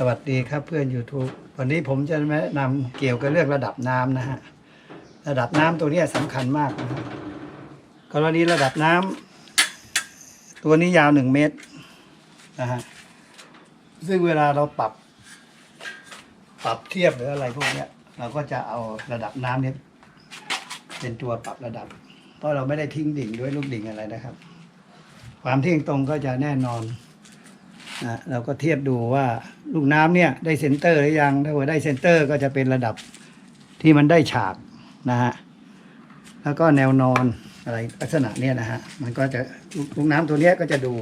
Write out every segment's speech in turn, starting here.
สวัสดีครับเพื่อน YouTube วันนี้ผมจะแนะนำเกี่ยวกับเรื่องระดับน้ำนะฮะ ระดับน้ำตัวนี้สำคัญมากนะครับกรณีระดับน้ำตัวนี้ยาวหนึ่งเมตรนะฮะ ซึ่งเวลาเราปรับ ปรับเทียบหรืออะไรพวกนี้เราก็จะเอาระดับน้ำเนี้เป็นตัวปรับระดับ เพราะเราไม่ได้ทิ้งดิ่งด้วยลูกดิ่งอะไรนะครับ ความเที่ยงตรงก็จะแน่นอน นะเราก็เทียบดูว่าลูกน้ำเนี่ยได้เซนเตอร์หรือยังถ้าว่าได้เซนเตอร์ก็จะเป็นระดับที่มันได้ฉากนะฮะแล้วก็แนวนอนอะไรลักษณะเนี้ยนะฮะมันก็จะลูกน้ำตัวเนี้ยก็จะดู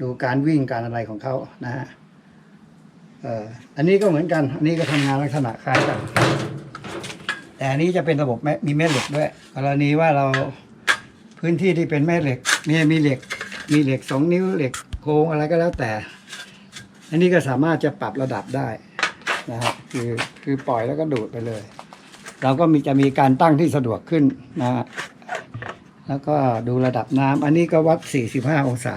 ดูการวิ่งการอะไรของเขานะฮะเอ่ออันนี้ก็เหมือนกัน อันนี้ก็ทำงานลักษณะคล้ายกัน แต่อันนี้จะเป็นระบบแม่มีแม่เหล็กด้วย กรณีว่าเราพื้นที่ที่เป็นแม่เหล็กมีมีเหล็ก มีเหล็กสองนิ้วเหล็ก โค้งอะไรก็แล้วแต่ อันนี้ก็สามารถจะปรับระดับได้นะครับคือคือปล่อยแล้วก็ดูดไปเลย เราก็มีจะมีการตั้งที่สะดวกขึ้นนะฮะแล้วก็ดูระดับน้ำอันนี้ก็วัด 45 องศา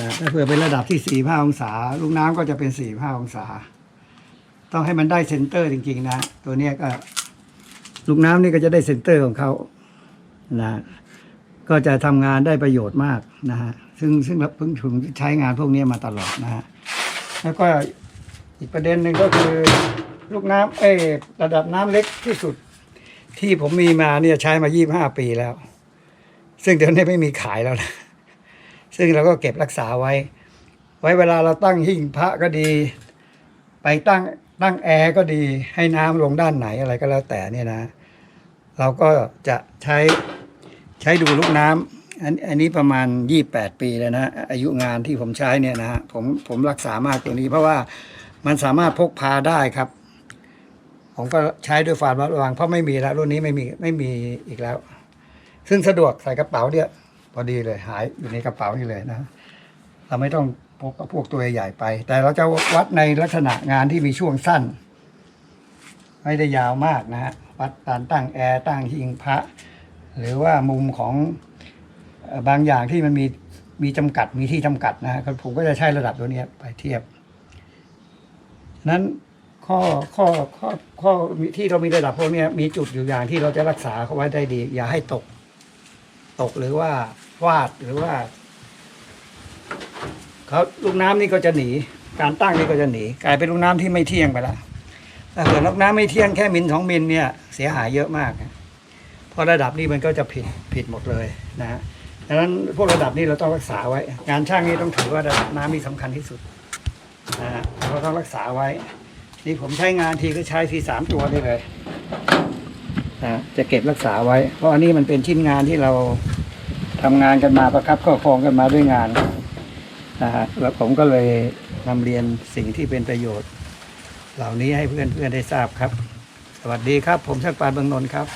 นะถ้าเผื่อเป็นระดับที่ 45 องศา ลูกน้ำก็จะเป็น 45 องศา ต้องให้มันได้เซนเตอร์จริง ๆ นะ ตัวนี้ก็ลูกน้ำนี่ก็จะได้เซนเตอร์ของเขานะก็จะทำงานได้ประโยชน์มากนะฮะ ซึ่งซึ่งเราเพิ่งถึงใช้งานพวกนี้มาตลอดนะฮะแล้วก็อีกประเด็นหนึ่งก็คือลูกน้ำเอยระดับน้ำเล็กที่สุด ที่ผมมีมาเนี่ยใช้มา25ปีแล้ว ซึ่งเดี๋ยวนี้ไม่มีขายแล้วนะซึ่งเราก็เก็บรักษาไว้ ไว้เวลาเราตั้งหิ้งพระก็ดี ไปตั้งตั้งแอร์ก็ดีให้น้ำลงด้านไหนอะไรก็แล้วแต่เนี่ยนะ เราก็จะใช้ใช้ดูลูกน้ำ อันอันนี้ประมาณ 28 ปีแล้วนะ อายุงานที่ผมใช้เนี่ยนะฮะผมผมรักษามากตัวนี้ เพราะว่ามันสามารถพกพาได้ครับ ผมก็ใช้ด้วยความระวังเพราะไม่มีแล้วรุ่นนี้ไม่มีไม่มีอีกแล้ว ซึ่งสะดวกใส่กระเป๋าเนี่ยพอดีเลยหายอยู่ในกระเป๋านี่เลยนะ เราไม่ต้องพกกับพวกตัวใหญ่ไป แต่เราจะวัดในลักษณะงานที่มีช่วงสั้น ไม่ได้ยาวมากนะฮะวัดการตั้งแอร์ตั้งหิ้งพระ หรือว่ามุมของ บางอย่างที่มันมีมีจำกัดมีที่จำกัดนะฮะผมก็จะใช้ระดับตัวนี้ไปเทียบ นั้นข้อข้อข้อข้อที่เรามีระดับพวกนี้มีจุดอยู่อย่างที่เราจะรักษาเขาไว้ได้ดี อย่าให้ตก ตกหรือว่าวาดหรือว่าเขาลูกน้ำนี่ก็จะหนี การตั้งนี่ก็จะหนี กลายเป็นลูกน้ำที่ไม่เที่ยงไปแล้วถ้าเกิดลูกน้ำไม่เที่ยงแค่มิลสองมิลเนี่ย เสียหายเยอะมากนะ ราะระดับนี้มันก็จะผิดผิดหมดเลยนะฮะดังนั้นพวกระดับนี้เราต้องรักษาไว้ งานช่างนี้ต้องถือว่าระดับน้ำนี่สำคัญที่สุดนะฮะเราต้องรักษาไว้ นี่ผมใช้งานทีก็ใช้ทีสามตัวได้เลยนะจะเก็บรักษาไว้ เพราะอันนี้มันเป็นชิ้นงานที่เราทำงานกันมาประคับข้อครองกันมาด้วยงานนะฮะแล้วผมก็เลยนำเรียนสิ่งที่เป็นประโยชน์ เหล่านี้ให้เพื่อนๆได้ทราบครับ สวัสดีครับ ผมช่างปานเบืองนนท์ครับ